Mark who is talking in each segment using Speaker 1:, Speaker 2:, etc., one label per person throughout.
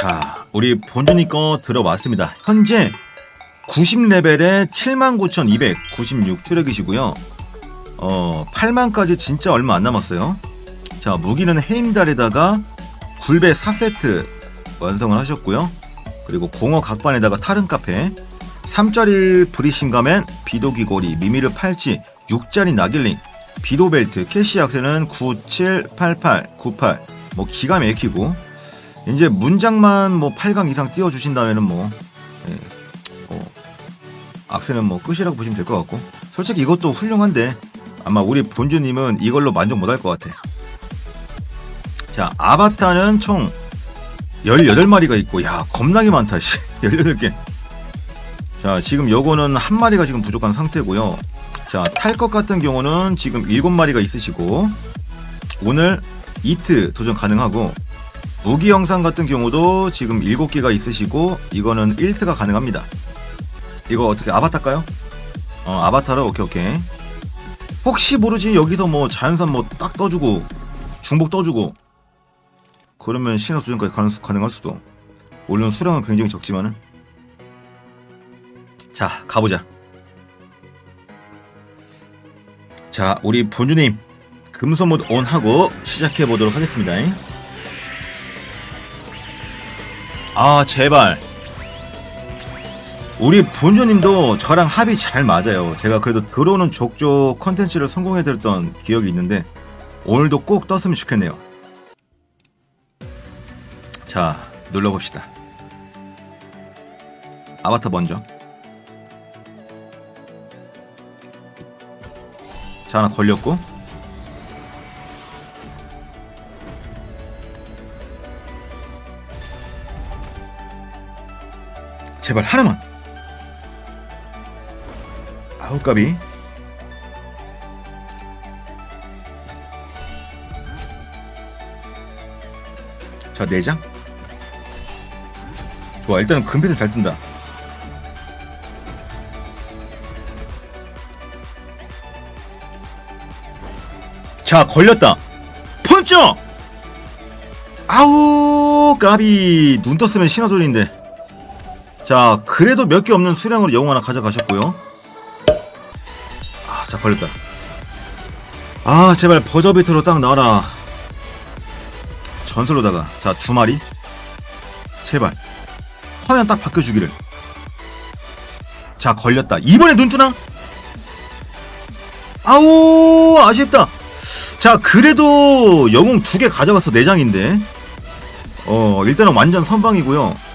Speaker 1: 자, 우리 본준이 거 들어왔습니다. 현재 90레벨에 79,296 트랙이시고요. 어, 8만까지 진짜 얼마 안 남았어요. 자, 무기는 헤임달에다가 굴배 4세트 완성을 하셨고요. 그리고 공어 각반에다가 타른 카페, 3짜리 브리싱 가면 비도기 고리, 미미르 팔찌, 6짜리 나길링, 비도 벨트, 캐시 악세는 9788, 98. 뭐 기가 막히고 이제 문장만 뭐 8강 이상 띄워 주신다면은 뭐 예, 뭐 악세는 뭐 끝이라고 보시면 될 것 같고 솔직히 이것도 훌륭한데 아마 우리 본주님은 이걸로 만족 못할 것 같아. 자, 아바타는 총 18마리가 있고, 야, 겁나게 많다, 씨. 18개. 자, 지금 요거는 한 마리가 지금 부족한 상태고요. 자, 탈 것 같은 경우는 지금 7마리가 있으시고, 오늘 이트 도전 가능하고, 무기 영상 같은 경우도 지금 7개가 있으시고, 이거는 1트가 가능합니다. 이거 어떻게 아바타일까요? 어, 아바타로, 오케이, 오케이. 혹시 모르지, 여기서 뭐 자연산 뭐 딱 떠주고, 중복 떠주고, 그러면 신화 도전까지 가능, 가능할 수도. 물론 수량은 굉장히 적지만은. 자, 가보자. 자, 우리 본주님 금속 모드 온 하고 시작해 보도록 하겠습니다. 아, 제발. 우리 본주님도 저랑 합이 잘 맞아요. 제가 그래도 들어오는 족족 컨텐츠를 성공해 드렸던 기억이 있는데 오늘도 꼭 떴으면 좋겠네요. 자, 눌러봅시다. 아바타 먼저. 자, 하나 걸렸고. 제발 하나만. 아우 까비. 자, 네 장. 좋아, 일단은 금빛을 잘 뜬다. 자, 걸렸다. 펀치! 아우, 까비. 눈 떴으면 신화소리인데. 자, 그래도 몇 개 없는 수량으로 영웅 하나 가져가셨고요. 아, 자, 걸렸다. 아, 제발 버저비트로 딱 나와라. 전설로다가. 자, 두 마리. 제발. 화면 딱 바꿔주기를. 자, 걸렸다. 이번에 눈뜨나? 아우, 아쉽다. 자, 그래도 영웅 두 개 가져가서 네 장인데. 어, 일단은 완전 선방이고요.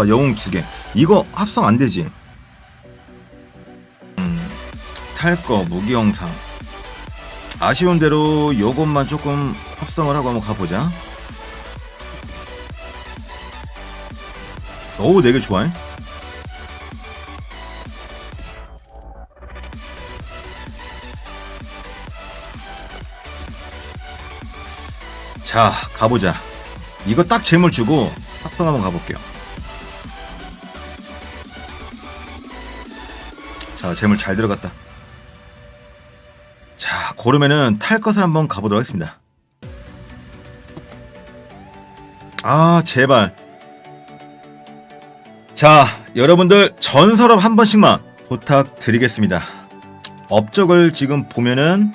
Speaker 1: 자, 영웅 두 개. 이거 합성 안 되지. 음, 탈 거, 무기 영상. 아쉬운 대로 요것만 조금 합성을 하고 한번 가보자. 어우, 되게 좋아해. 자, 가보자. 이거 딱 재물 주고 합성 한번 가볼게요. 자, 재물 잘 들어갔다. 자, 고르면은 탈 것을 한번 가보도록 하겠습니다. 아, 제발. 자, 여러분들 전설업 한 번씩만 부탁드리겠습니다. 업적을 지금 보면은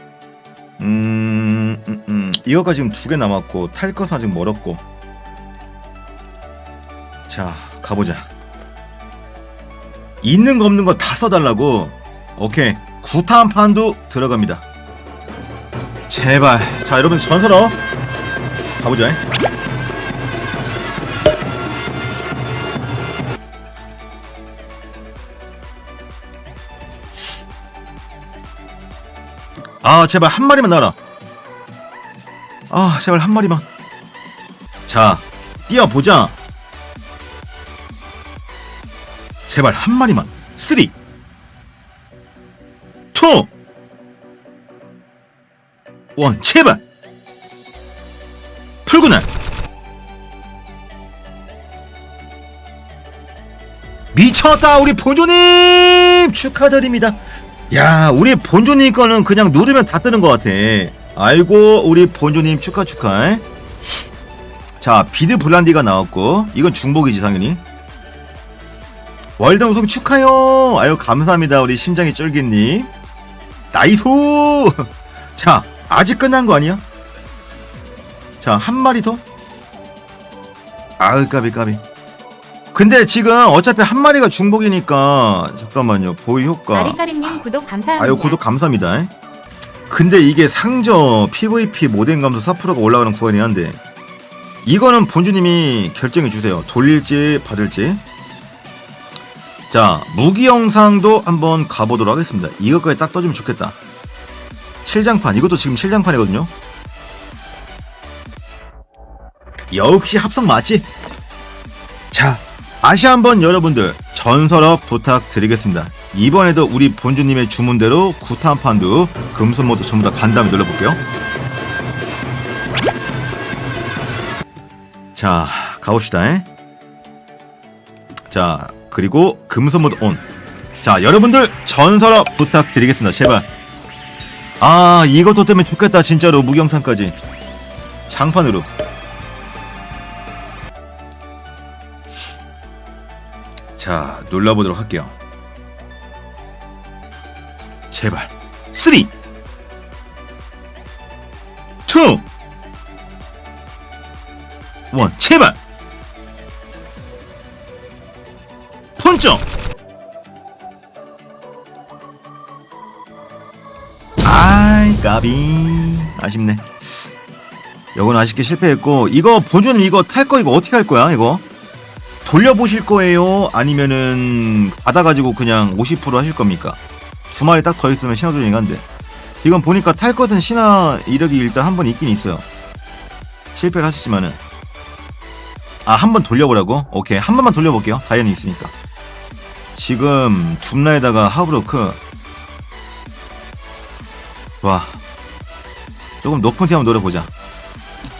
Speaker 1: 음, 음, 음, 이거가 지금 두 개 남았고 탈 것은 아직 멀었고 자 가보자 있는 거 없는 거 다 써달라고. 오케이. 구타한 판도 들어갑니다. 제발. 자 여러분 전설어. 가보자. 아 제발 한 마리만 나와라. 아 제발 한 마리만. 자 뛰어보자 제발 한 마리만. 3 2 1 제발. 풀구나. 미쳤다 우리 본조님! 축하드립니다. 야, 우리 본조님 거는 그냥 누르면 다 뜨는 것 같아. 아이고, 우리 본조님 축하 축하. 자, 비드 블란디가 나왔고, 이건 중복이지, 당연히. 월드 우승 축하요! 아유, 감사합니다, 우리 심장이 쫄깃님. 나이소! 자, 아직 끝난 거 아니야? 자, 한 마리 더? 아으, 까비, 까비. 근데 지금 어차피 한 마리가 중복이니까, 잠깐만요, 보이 효과.
Speaker 2: 아리까림님 구독 감사합니다.
Speaker 1: 아유 구독 감사합니다. 근데 이게 상저 PVP 모뎀 감소 4%가 올라가는 구간이 한데 이거는 본주님이 결정해 주세요. 돌릴지 받을지. 자 무기 영상도 한번 가보도록 하겠습니다. 이것까지 딱 떠주면 좋겠다. 7장판 이것도 지금 7장판이거든요. 역시 합성 맞지? 자 다시 한번 여러분들 전설업 부탁드리겠습니다. 이번에도 우리 본주님의 주문대로 구탄판도 금손 모드 전부 다 간담회 눌러볼게요. 자, 가봅시다. 에? 자, 그리고 금손 모드 온. 자, 여러분들 전설업 부탁드리겠습니다. 제발. 아, 이것도 때문에 좋겠다. 진짜로 무경상까지. 장판으로. 자, 눌러보도록 할게요. 제발. 3 2 1 제발. 펀점. 아이 까비 아쉽네. 요건 아쉽게 실패했고 이거 본주님 이거 탈 거 이거 어떻게 할 거야 이거? 돌려보실 거예요? 아니면은 받아가지고 그냥 50% 하실 겁니까? 두 마리 딱 더 있으면 신화 조정이 한데 지금 보니까 탈 것은 신화 이력이 일단 한 번 있긴 있어요 실패를 하셨지만은 아 한 번 돌려보라고? 오케이 한 번만 돌려볼게요 다이언이 있으니까 지금 둠라에다가 하브로크. 와. 조금 높은 티 한번 노려보자.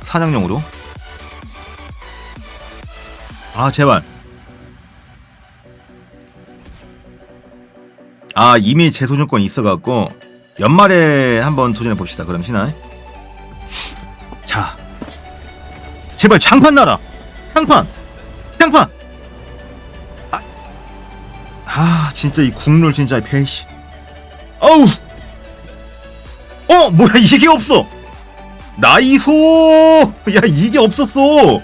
Speaker 1: 사냥용으로. 아 제발. 아 이미 재소전권이 있어갖고 연말에 한번 도전해 봅시다 그럼 신화 자. 제발 장판 나라! 장판! 장판! 아, 아 진짜 이 국룰 진짜 배시 어우 어 뭐야 이게 없어 나이소 야 이게 없었어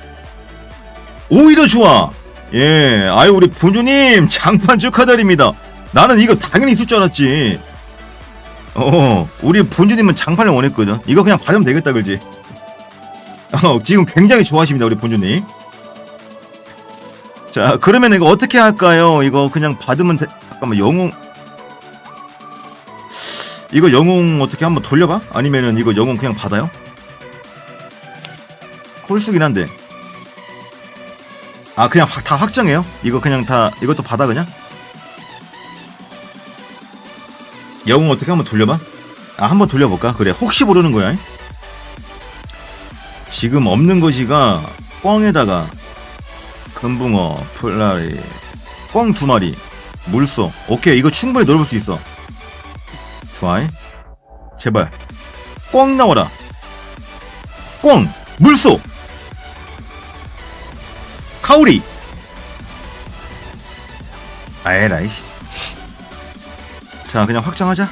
Speaker 1: 오히려 좋아 예 아유 우리 본주님 장판 축하드립니다 나는 이거 당연히 있을 줄 알았지. 어, 우리 본주님은 장판을 원했거든. 이거 그냥 받으면 되겠다, 그지? 어, 지금 굉장히 좋아하십니다, 우리 본주님. 자, 그러면 이거 어떻게 할까요? 이거 그냥 받으면 돼. 잠깐만, 영웅. 이거 영웅 어떻게 한번 돌려봐? 아니면은 이거 영웅 그냥 받아요? 홀수긴 한데. 아, 그냥 확- 다 확정해요? 이거 그냥 다, 이것도 받아, 그냥? 영웅 어떻게 한번 돌려봐? 아, 한번 돌려볼까? 그래, 혹시 모르는 거야. 지금 없는 것이가 꽝에다가 금붕어, 플라리, 꽝 두 마리, 물소. 오케이, 이거 충분히 넓을 수 있어. 좋아. 제발. 꽝 나와라. 꽝, 물소. 카오리. 아에라이. 자 그냥 확정하자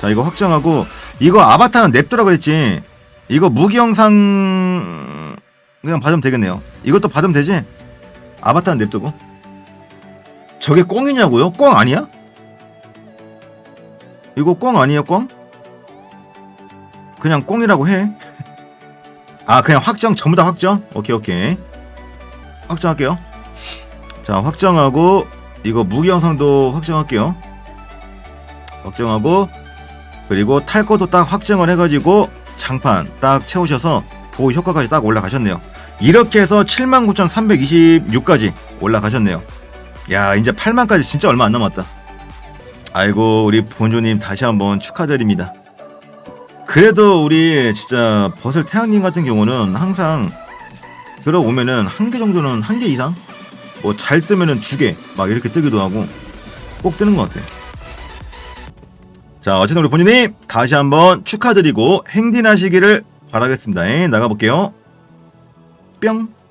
Speaker 1: 자 이거 확정하고 이거 아바타는 냅두라 그랬지 이거 무기 영상 그냥 받으면 되겠네요 이것도 받으면 되지 아바타는 냅두고 저게 꽁이냐고요? 꽁 아니야? 이거 꽁 아니에요 꽁? 그냥 꽁이라고 해 아 그냥 확정 전부 다 확정 오케이 오케이 확정할게요 자 확정하고 이거 무기 영상도 확정할게요 확정하고 그리고 탈 것도 딱 확정을 해가지고 장판 딱 채우셔서 보호 효과까지 딱 올라가셨네요. 이렇게 해서 79,326까지 올라가셨네요. 야 이제 8만까지 진짜 얼마 안 남았다. 아이고 우리 본조님 다시 한번 축하드립니다. 그래도 우리 진짜 버슬 태양님 같은 경우는 항상 들어오면은 한 개 정도는 한 개 이상 뭐 잘 뜨면은 두 개 막 이렇게 뜨기도 하고 꼭 뜨는 것 같아. 자, 어쨌든 우리 본인님 다시 한번 축하드리고 행진하시기를 바라겠습니다. 에, 나가볼게요. 뿅.